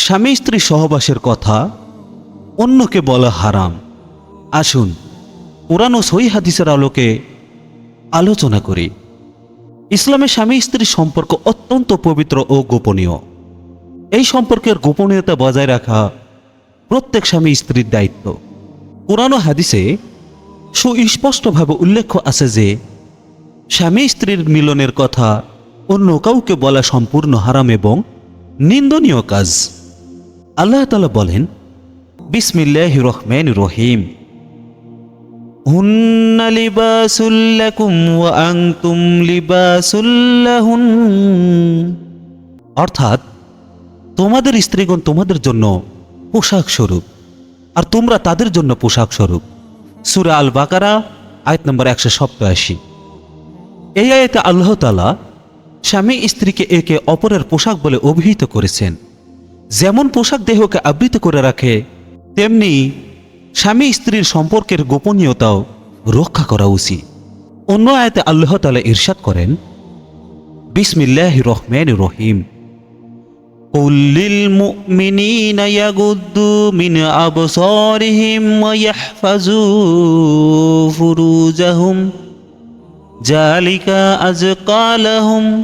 স্বামী স্ত্রী সহবাসের কথা অন্যকে বলা হারাম। আসুন পুরানো সই হাদিসের আলোকে আলোচনা করি। ইসলামে স্বামী স্ত্রীর সম্পর্ক অত্যন্ত পবিত্র ও গোপনীয়। এই সম্পর্কের গোপনীয়তা বজায় রাখা প্রত্যেক স্বামী স্ত্রীর দায়িত্ব। পুরানো হাদিসে সুস্পষ্টভাবে উল্লেখ আছে যে, স্বামী স্ত্রীর মিলনের কথা অন্য কাউকে বলা সম্পূর্ণ হারাম এবং নিন্দনীয় কাজ। আল্লাহ তালা বলেন, বিসমিল্লাহ রহমান রহিম। অর্থাৎ, তোমাদের স্ত্রীগণ তোমাদের জন্য পোশাক স্বরূপ, আর তোমরা তাদের জন্য পোশাক স্বরূপ। সুরা আল বাকারা আয়াত নম্বর একশো সপ্তাশি। এই আয়তে আল্লাহ তালা স্বামী স্ত্রীকে একে অপরের পোশাক বলে অভিহিত করেছেন। যেমন পোশাক দেহকে আবৃত করে রাখে তেমনি স্বামী স্ত্রীর সম্পর্কের গোপনীয়তাও রক্ষা করা উচিত অন্য আয়তে আল্লাহ তালা ইরশাদ করেন বিসমিল্লাহ রহমান রহিম قل للمؤمنين يغضوا من أبصارهم ويحفظوا فروجهم ذلك أزكى لهم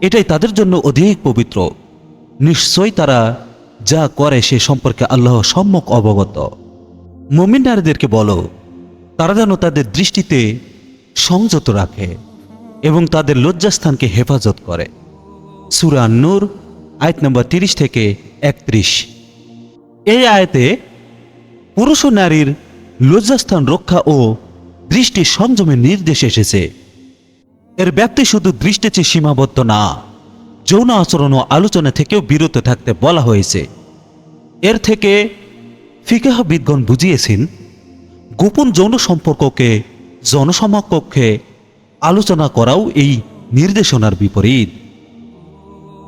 এটাই তাদের জন্য অধিক পবিত্র। নিশ্চয়ই তারা যা করে সে সম্পর্কে আল্লাহ সম্যক অবগত। মমিন নারীদেরকে বলো, তারা যেন তাদের দৃষ্টিতে সংযত রাখে এবং তাদের লজ্জাস্থানকে হেফাজত করে। সুরা নূর আয়াত নম্বর তিরিশ থেকে একত্রিশ। এই আয়তে পুরুষ ও নারীর লজ্জাস্থান রক্ষা ও দৃষ্টি সংযমের নির্দেশ এসেছে। এর ব্যাপ্তি শুধু দৃষ্টিতে সীমাবদ্ধ না, যৌন আচরণ ও আলোচনা থেকেও বিরত থাকতে বলা হয়েছে। এর থেকে ফিকাহবিদগণ বুঝিয়েছেন, গোপন যৌন সম্পর্ককে জনসমকক্ষে আলোচনা করাও এই নির্দেশনার বিপরীত।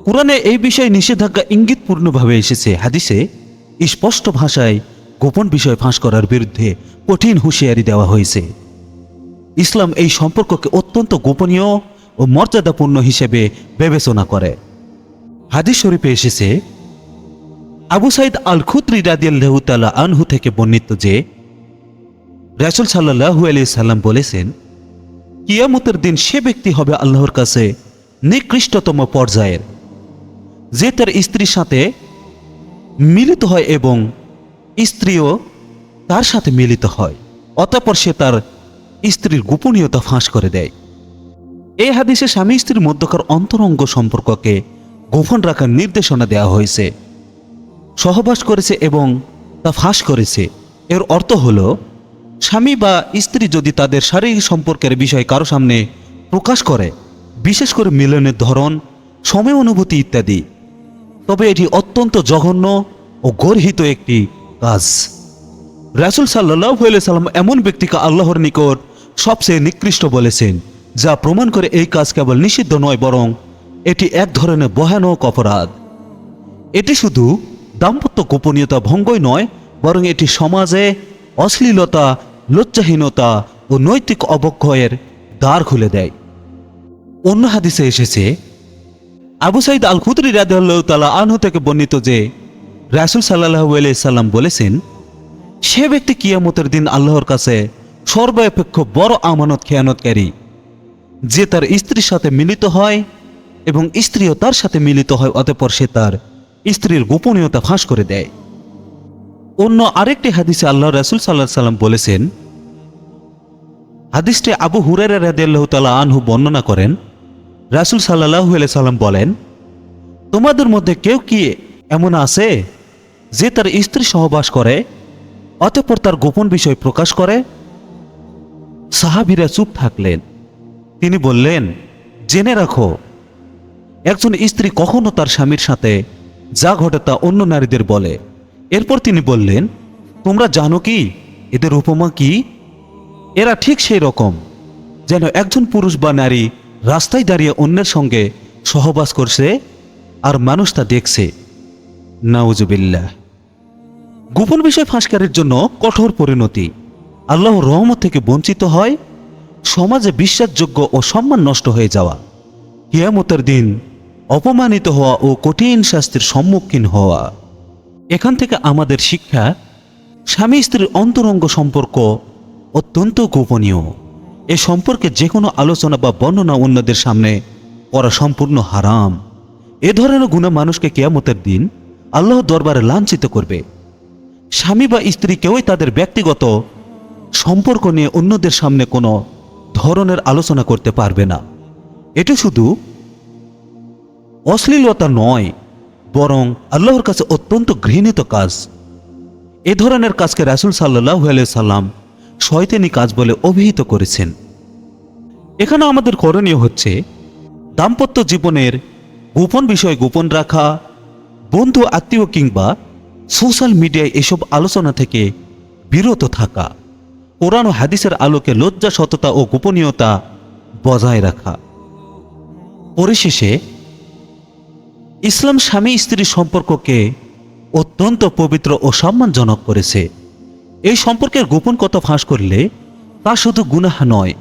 কোরআনে এই বিষয়ে নিষেধাজ্ঞা ইঙ্গিতপূর্ণভাবে এসেছে। হাদিসে স্পষ্ট ভাষায় গোপন বিষয় ফাঁস করার বিরুদ্ধে কঠিন হুঁশিয়ারি দেওয়া হয়েছে। ইসলাম এই সম্পর্ককে অত্যন্ত গোপনীয় ও মর্যাদাপূর্ণ হিসেবে বিবেচনা করে। হাদিস শরীফে এসেছে, আবু সাইদ আল খুদ্রি রাদিয়াল্লাহু তাআলা আনহু থেকে বর্ণিত যে, রাসূল সাল্লাল্লাহু আলাইহি সাল্লাম বলেছেন, কিয়ামতের দিন সে ব্যক্তি হবে আল্লাহর কাছে নিকৃষ্টতম পর্যায়ের, যে তার স্ত্রীর সাথে মিলিত হয় এবং স্ত্রীও তার সাথে মিলিত হয়, অতঃপর সে তার স্ত্রীর গোপনীয়তা ফাঁস করে দেয়। এই হাদিসে স্বামী স্ত্রীর মধ্যকার অন্তরঙ্গ সম্পর্ককে গোপন রাখার নির্দেশনা দেওয়া হয়েছে। সহবাস করেছে এবং তা ফাঁস করেছে। এর অর্থ হল, স্বামী বা স্ত্রী যদি তাদের শারীরিক সম্পর্কের বিষয় কারও সামনে প্রকাশ করে, বিশেষ করে মিলনের ধরন, সময় অনুভূতি ইত্যাদি, তবে এটি অত্যন্ত জঘন্য ও গর্হিত একটি কাজ। রাসুল সাল্লাহ সাল্লাম এমন ব্যক্তিকে আল্লাহর নিকট সবচেয়ে নিকৃষ্ট বলেছেন, যা প্রমাণ করে এই কাজ কেবল নিষিদ্ধ নয়, বরং এটি এক ধরনের ভয়ানক অপরাধ। এটি শুধু দাম্পত্য গোপনীয়তা ভঙ্গই নয়, বরং এটি সমাজে অশ্লীলতা, লজ্জাহীনতা ও নৈতিক অবক্ষয়ের দ্বার খুলে দেয়। অন্য হাদিসে এসেছে, আবু সাইদ আল খুদরি রাদিয়াল্লাহু আনহু থেকে বর্ণিত যে রাসূল আলাইহি সাল্লাম বলেছেন, সে ব্যক্তি কিয়ামতের দিন আল্লাহর কাছে সর্বাপেক্ষ বড় আমানত খেয়ানতকারী, যে তার স্ত্রীর সাথে মিলিত হয় এবং স্ত্রীও তার সাথে মিলিত হয়, অতঃপর সে তার স্ত্রীর গোপনীয়তা ফাঁস করে দেয়। অন্য আরেকটি হাদিসে আল্লাহ রাসূল সাল্লাহ সাল্লাম বলেছেন, হাদিসটি আবু হুরারা রাদিয়াল্লাহু তাআলা আনহু বর্ণনা করেন। রাসূল আলাইহি সাল্লাম বলেন, তোমাদের মধ্যে কেউ কি এমন আছে যে তার স্ত্রী সহবাস করে, অতঃপর তার গোপন বিষয় প্রকাশ করে? সাহাবীরা চুপ থাকলেন। তিনি বললেন, জেনে রাখো, একজন স্ত্রী কখনো তার স্বামীর সাথে যা ঘটে তা অন্য নারীদের বলে। এরপর তিনি বললেন, তোমরা জানো কি? এদের উপমা কি? এরা ঠিক সেই রকম, যেন একজন পুরুষ বা নারী রাস্তায় দাঁড়িয়ে অন্যের সঙ্গে সহবাস করছে আর মানুষ তা দেখছে। নাউজুবিল্লাহ। গোপন বিষয় ফাঁসকারের জন্য কঠোর পরিণতি। আল্লাহ রহমত থেকে বঞ্চিত হয়, সমাজে বিশ্বাসযোগ্য ও সম্মান নষ্ট হয়ে যাওয়া, কিয়ামতের দিন অপমানিত হওয়া ও কঠিন শাস্তির সম্মুখীন হওয়া। এখান থেকে আমাদের শিক্ষা, স্বামী স্ত্রীর অন্তরঙ্গ সম্পর্ক অত্যন্ত গোপনীয়। এ সম্পর্কে যে কোনো আলোচনা বা বর্ণনা অন্যদের সামনে করা সম্পূর্ণ হারাম। এ ধরনের গুণা মানুষকে কেয়ামতের দিন আল্লাহ দরবারে লাঞ্ছিত করবে। স্বামী বা স্ত্রী কেউই তাদের ব্যক্তিগত সম্পর্ক নিয়ে অন্যদের সামনে কোনো ধরনের আলোচনা করতে পারবে না। এটা শুধু অশ্লীলতা নয়, বরং আল্লাহর কাছে অত্যন্ত ঘৃণিত কাজ। এ ধরনের কাজকে রাসুল সাল্লাহ সাল্লাম শয়তানি কাজ বলে অভিহিত করেছেন। এখানে আমাদের করণীয় হচ্ছে দাম্পত্য জীবনের গোপন বিষয় গোপন রাখা, বন্ধু, আত্মীয় কিংবা সোশ্যাল মিডিয়ায় এসব আলোচনা থেকে বিরত থাকা। কোরআন ও হাদিসের আলোকে লজ্জা সততা ও গোপনীয়তা বজায় রাখা। পরিশেষে, ইসলাম স্বামী স্ত্রী সম্পর্ককে অত্যন্ত পবিত্র ও সম্মানজনক করেছে। এই সম্পর্কের গোপন কথা ফাঁস করলে তা শুধু গুনাহ নয়,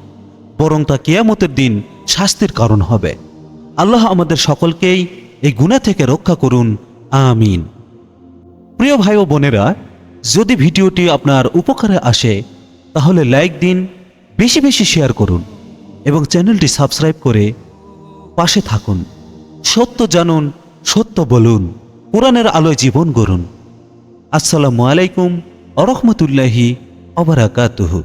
বরং তা কেয়ামতের দিন শাস্তির কারণ হবে। আল্লাহ আমাদের সকলকেই এই গুনাহ থেকে রক্ষা করুন। আমিন। প্রিয় ভাই ও বোনেরা, যদি ভিডিওটি আপনার উপকারে আসে তাহলে লাইক দিন, বেশি বেশি শেয়ার করুন এবং চ্যানেলটি সাবস্ক্রাইব করে পাশে থাকুন। সত্য জানুন, সত্য বলুন, কোরআনের আলোয় জীবন গড়ুন। আসসালামু আলাইকুম আরহামতুল্লাহি অবরাকাতুহু